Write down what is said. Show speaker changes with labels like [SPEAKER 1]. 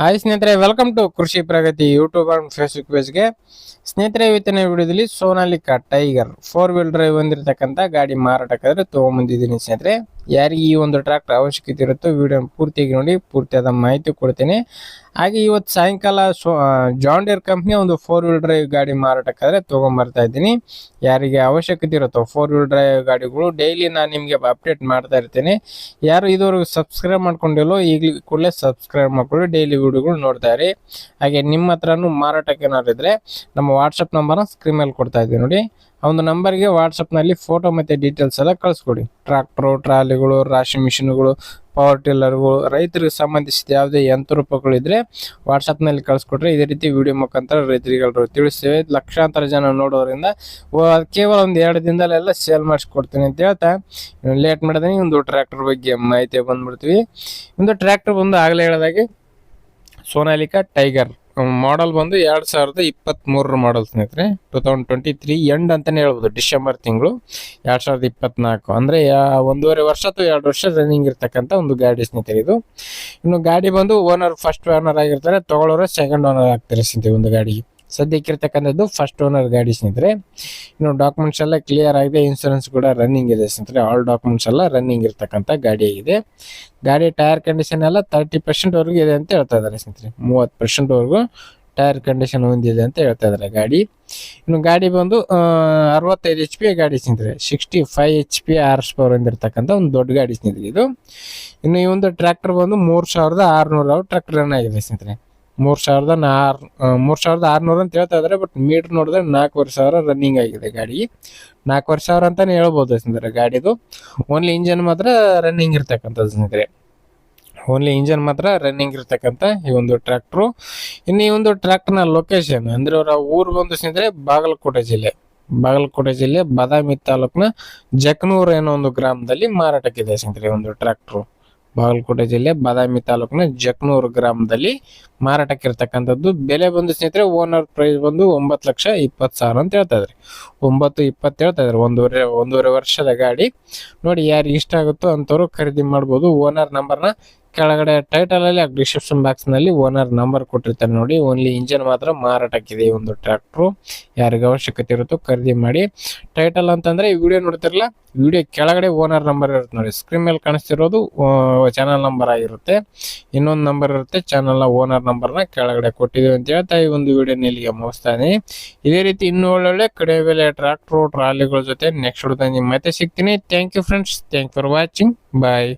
[SPEAKER 1] Hi ಸ್ನೇಹಿತರೆ welcome to Krishi Pragati YouTube and Facebook ಪೇಜ್ಗೆ ಸ್ನೇಹಿತರೆ, ಇವತ್ತಿನ ವಿಡಿಯೋದಲ್ಲಿ Sonalika Tiger four wheel drive ಹೊಂದಿರತಕ್ಕಂಥ ಗಾಡಿ ಮಾರಾಟಕ್ಕಾದ್ರೆ ತೊಗೊಂಬಂದಿದ್ದೀನಿ ಸ್ನೇಹಿತರೆ. ಯಾರಿಗೆ ಈ ಒಂದು ಟ್ರ್ಯಾಕ್ಟರ್ ಅವಶ್ಯಕತೆ ಇರುತ್ತೋ ವಿಡಿಯೋ ಪೂರ್ತಿಯಾಗಿ ನೋಡಿ, ಪೂರ್ತಿಯಾದ ಮಾಹಿತಿ ಕೊಡ್ತೀನಿ. ಹಾಗೆ ಇವತ್ತು ಸಾಯಂಕಾಲ ಸೋ ಜಾಂಡಿಯರ್ ಕಂಪ್ನಿಯ ಒಂದು ಫೋರ್ ವೀಲ್ ಡ್ರೈವ್ ಗಾಡಿ ಮಾರಾಟಕ್ಕಾದ್ರೆ ತೊಗೊಂಬರ್ತಾ ಇದ್ದೀನಿ. ಯಾರಿಗೆ ಅವಶ್ಯಕತೆ ಇರುತ್ತೋ ಫೋರ್ ವೀಲ್ ಡ್ರೈವ್ ಗಾಡಿಗಳು ಡೈಲಿ ನಾನು ನಿಮಗೆ ಅಪ್ಡೇಟ್ ಮಾಡ್ತಾ ಇರ್ತೀನಿ. ಯಾರು ಇದುವರೆಗೂ ಸಬ್ಸ್ಕ್ರೈಬ್ ಮಾಡ್ಕೊಂಡಿಲ್ಲೋ ಈಗಲೂ ಕೂಡಲೇ ಸಬ್ಸ್ಕ್ರೈಬ್ ಮಾಡ್ಕೊಳ್ಳಿ ಡೈಲಿ ವಿಡಿಯೋಗಳು ನೋಡ್ತಾ ಇರಿ. ಹಾಗೆ ನಿಮ್ಮ ಹತ್ರನೂ ಮಾರಾಟಕ್ಕೆ ಏನಾದ್ರು ಇದ್ರೆ ನಮ್ಮ ವಾಟ್ಸಪ್ ನಂಬರ್ನ ಸ್ಕ್ರೀನ್ ಮೇಲೆ ಕೊಡ್ತಾ ಇದ್ದೀವಿ ನೋಡಿ. ಆ ಒಂದು ನಂಬರ್ಗೆ ವಾಟ್ಸಪ್ನಲ್ಲಿ ಫೋಟೋ ಮತ್ತು ಡೀಟೇಲ್ಸ್ ಎಲ್ಲ ಕಳಿಸ್ಕೊಡಿ. ಟ್ರ್ಯಾಕ್ಟ್ರು, ಟ್ರಾಲಿಗಳು, ರಾಶಿ ಮಿಷಿನ್ಗಳು, ಪವರ್ ಟಿಲ್ಲರ್ಗಳು, ರೈತರಿಗೆ ಸಂಬಂಧಿಸಿದ ಯಾವುದೇ ಯಂತ್ರೋಪಗಳಿದ್ರೆ ವಾಟ್ಸಪ್ನಲ್ಲಿ ಕಳಿಸ್ಕೊಟ್ರೆ ಇದೇ ರೀತಿ ವಿಡಿಯೋ ಮುಖಾಂತರ ರೈತರಿಗೆಲ್ಲರೂ ತಿಳಿಸ್ತೇವೆ. ಲಕ್ಷಾಂತರ ಜನ ನೋಡೋದ್ರಿಂದ ಕೇವಲ ಒಂದು ಎರಡು ದಿನದಲ್ಲೆಲ್ಲ ಸೇಲ್ ಮಾಡಿಸ್ಕೊಡ್ತೀನಿ ಅಂತ ಹೇಳ್ತಾ. ಲೇಟ್ ಮಾಡಿದ್ರೆ ಒಂದು ಟ್ರ್ಯಾಕ್ಟರ್ ಬಗ್ಗೆ ಮಾಹಿತಿ ಬಂದ್ಬಿಡ್ತೀವಿ. ಒಂದು ಟ್ರ್ಯಾಕ್ಟರ್ ಬಂದು ಆಗಲೇ ಹೇಳಿದಾಗೆ ಸೋನಾಲಿಕಾ ಟೈಗರ್. ಮಾಡಲ್ ಬಂದು ಎರಡು ಸಾವಿರದ ಇಪ್ಪತ್ತ್ಮೂರರ ಮಾಡಲ್ ಸ್ನೇಹಿತರೆ. Two thousand twenty three end ಅಂತಲೇ ಹೇಳ್ಬೋದು, ಡಿಸೆಂಬರ್ ತಿಂಗಳು. ಎರಡು ಸಾವಿರದ ಇಪ್ಪತ್ನಾಲ್ಕು ಅಂದರೆ ಒಂದೂವರೆ ವರ್ಷ ಅಥವಾ ಎರಡು ವರ್ಷ ರನ್ನಿಂಗ್ ಇರ್ತಕ್ಕಂಥ ಒಂದು ಗಾಡಿ ಸ್ನೇಹಿತರೆ ಇದು. ಇನ್ನು ಗಾಡಿ ಬಂದು ಓನರ್ ಫಸ್ಟ್ ಓನರ್ ಆಗಿರ್ತಾರೆ ತೊಗೊಳೋರು ಸೆಕೆಂಡ್ ಓನರ್ ಆಗ್ತಾರೆ ಸ್ನೇಹಿತರೆ ಒಂದು ಗಾಡಿಗೆ. ಸದ್ಯಕ್ಕೆ ಇರ್ತಕ್ಕಂಥದ್ದು ಫಸ್ಟ್ ಓನರ್ ಗಾಡಿ ಸ್ನೇಹಿತರೆ. ಇನ್ನು ಡಾಕ್ಯುಮೆಂಟ್ಸ್ ಎಲ್ಲ ಕ್ಲಿಯರ್ ಆಗಿದೆ ಇನ್ಸೂರೆನ್ಸ್ ಕೂಡ ರನ್ನಿಂಗ್ ಇದೆ ಸ್ನೇಹಿತರೆ. ಆಲ್ ಡಾಕ್ಯುಮೆಂಟ್ಸ್ ಎಲ್ಲ ರನ್ನಿಂಗ್ ಇರ್ತಕ್ಕಂಥ ಗಾಡಿ ಆಗಿದೆ. ಗಾಡಿ ಟೈರ್ ಕಂಡೀಷನ್ ಎಲ್ಲ ತರ್ಟಿ ಪರ್ಸೆಂಟ್ವರೆಗೂ ಇದೆ ಅಂತ ಹೇಳ್ತಾ ಇದ್ದಾರೆ ಸ್ನೇಹಿತರೆ. ಮೂವತ್ತು ಪರ್ಸೆಂಟ್ವರೆಗೂ ಟೈರ್ ಕಂಡೀಷನ್ ಹೊಂದಿದೆ ಅಂತ ಹೇಳ್ತಾ ಇದ್ದಾರೆ ಗಾಡಿ. ಇನ್ನು ಗಾಡಿ ಬಂದು ಅರವತ್ತೈದು ಎಚ್ ಪಿ ಗಾಡಿ ಸ್ನೇಹಿತರೆ. Sixty five H P horse power ಹೊಂದಿರತಕ್ಕಂಥ ಒಂದು ದೊಡ್ಡ ಗಾಡಿ ಸ್ನೇಹಿತರೆ ಇದು. ಇನ್ನು ಈ ಒಂದು ಟ್ರ್ಯಾಕ್ಟರ್ ಬಂದು ಮೂರು ಸಾವಿರದ ಆರುನೂರು ಟ್ರ್ಯಾಕ್ಟರ್ ಆಗಿದೆ ಸ್ನೇಹಿತರೆ. ಮೂರು ಸಾವಿರದ ನಾರ್ ಮೂರು ಸಾವಿರದ ಆರುನೂರು ಅಂತ ಹೇಳ್ತಾ ಇದ್ದಾರೆ ಬಟ್ ಮೀಟರ್ ನೋಡಿದ್ರೆ ನಾಲ್ಕೂವರೆ ಸಾವಿರ ರನ್ನಿಂಗ್ ಆಗಿದೆ ಗಾಡಿ. ನಾಲ್ಕೂವರೆ ಸಾವಿರ ಅಂತಲೇ ಹೇಳ್ಬೋದು ಸ್ನೇಹಿತರೆ ಗಾಡಿದು. ಓನ್ಲಿ ಇಂಜನ್ ಮಾತ್ರ ರನ್ನಿಂಗ್ ಇರ್ತಕ್ಕಂಥದ್ದು ಸ್ನೇಹಿತರೆ. ಓನ್ಲಿ ಇಂಜನ್ ಮಾತ್ರ ರನ್ನಿಂಗ್ ಇರ್ತಕ್ಕಂಥ ಈ ಒಂದು ಟ್ರ್ಯಾಕ್ಟ್ರು ಇನ್ನು ಈ ಒಂದು ಟ್ರ್ಯಾಕ್ಟರ್ನ ಲೊಕೇಶನ್ ಅಂದ್ರೆ ಅವರ ಊರು ಬಂದು ಸ್ನೇಹಿತರೆ ಬಾಗಲಕೋಟೆ ಜಿಲ್ಲೆ. ಬಾಗಲಕೋಟೆ ಜಿಲ್ಲೆ ಬಾದಾಮಿ ತಾಲೂಕಿನ ಜಕ್ನೂರ್ ಏನೋ ಒಂದು ಗ್ರಾಮದಲ್ಲಿ ಮಾರಾಟಕ್ಕಿದೆ ಸ್ನೇಹಿತರೆ ಒಂದು ಟ್ರ್ಯಾಕ್ಟ್ರು ಬಾಗಲಕೋಟೆ ಜಿಲ್ಲೆ, ಬಾದಾಮಿ ತಾಲೂಕಿನ ಜಕ್ನೂರು ಗ್ರಾಮದಲ್ಲಿ ಮಾರಾಟಕ್ಕಿರ್ತಕ್ಕಂಥದ್ದು. ಬೆಲೆ ಬಂದು ಸ್ನೇಹಿತರೆ ಓನರ್ ಪ್ರೈಸ್ ಬಂದು ಒಂಬತ್ತು ಲಕ್ಷ ಇಪ್ಪತ್ತು ಸಾವಿರ ಅಂತ ಹೇಳ್ತಾ ಇದ್ರಿ ಒಂಬತ್ತು, ಇಪ್ಪತ್ತು ಹೇಳ್ತಾ ಇದ್ದಾರೆ. ಒಂದೂವರೆ ಒಂದೂವರೆ ವರ್ಷದ ಗಾಡಿ. ನೋಡಿ ಯಾರಿಗೆ ಇಷ್ಟ ಆಗುತ್ತೋ ಅಂಥವ್ರು ಖರೀದಿ ಮಾಡ್ಬೋದು. ಓನರ್ ನಂಬರ್ನ ಕೆಳಗಡೆ ಟೈಟಲ್ ಅಲ್ಲಿ ಡಿಸ್ಕ್ರಿಪ್ಷನ್ ಬಾಕ್ಸ್ನಲ್ಲಿ ಓನರ್ ನಂಬರ್ ಕೊಟ್ಟಿರ್ತಾರೆ ನೋಡಿ. ಓನ್ಲಿ ಇಂಜಿನ್ ಮಾತ್ರ ಮಾರಾಟಕ್ಕಿದೆ ಈ ಒಂದು ಟ್ರ್ಯಾಕ್ಟ್ರು ಯಾರಿಗೆ ಅವಶ್ಯಕತೆ ಇರುತ್ತೋ ಖರೀದಿ ಮಾಡಿ. ಟೈಟಲ್ ಅಂತಂದ್ರೆ, ಈ ವಿಡಿಯೋ ನೋಡ್ತಿರಲ್ಲ ವಿಡಿಯೋ ಕೆಳಗಡೆ ಓನರ್ ನಂಬರ್ ಇರುತ್ತೆ ನೋಡಿ. ಸ್ಕ್ರೀನ್ ಮೇಲೆ ಕಾಣಿಸ್ತಿರೋದು ಚಾನಲ್ ನಂಬರ್ ಆಗಿರುತ್ತೆ. ಇನ್ನೊಂದು ನಂಬರ್ ಇರುತ್ತೆ ಚಾನಲ್ನ ಓನರ್ ನಂಬರ್ನ ಕೆಳಗಡೆ ಕೊಟ್ಟಿದ್ದೀವಿ ಅಂತ ಹೇಳ್ತಾ ಈ ಒಂದು ವಿಡಿಯೋನ ಇಲ್ಲಿಗೆ ಮುಗಿಸ್ತಾ ಇದೇ ರೀತಿ ಇನ್ನೂ ಒಳ್ಳೊಳ್ಳೆ ಕಡೆ ಬೆಲೆ ಟ್ರ್ಯಾಕ್ಟ್ರು ಟ್ರಾಲಿಗಳ ಜೊತೆ ನೆಕ್ಸ್ಟ್ ವಿಡಿಯೋದಲ್ಲಿ ಮತ್ತೆ ಸಿಗ್ತೀನಿ. Thank you friends thank for watching bye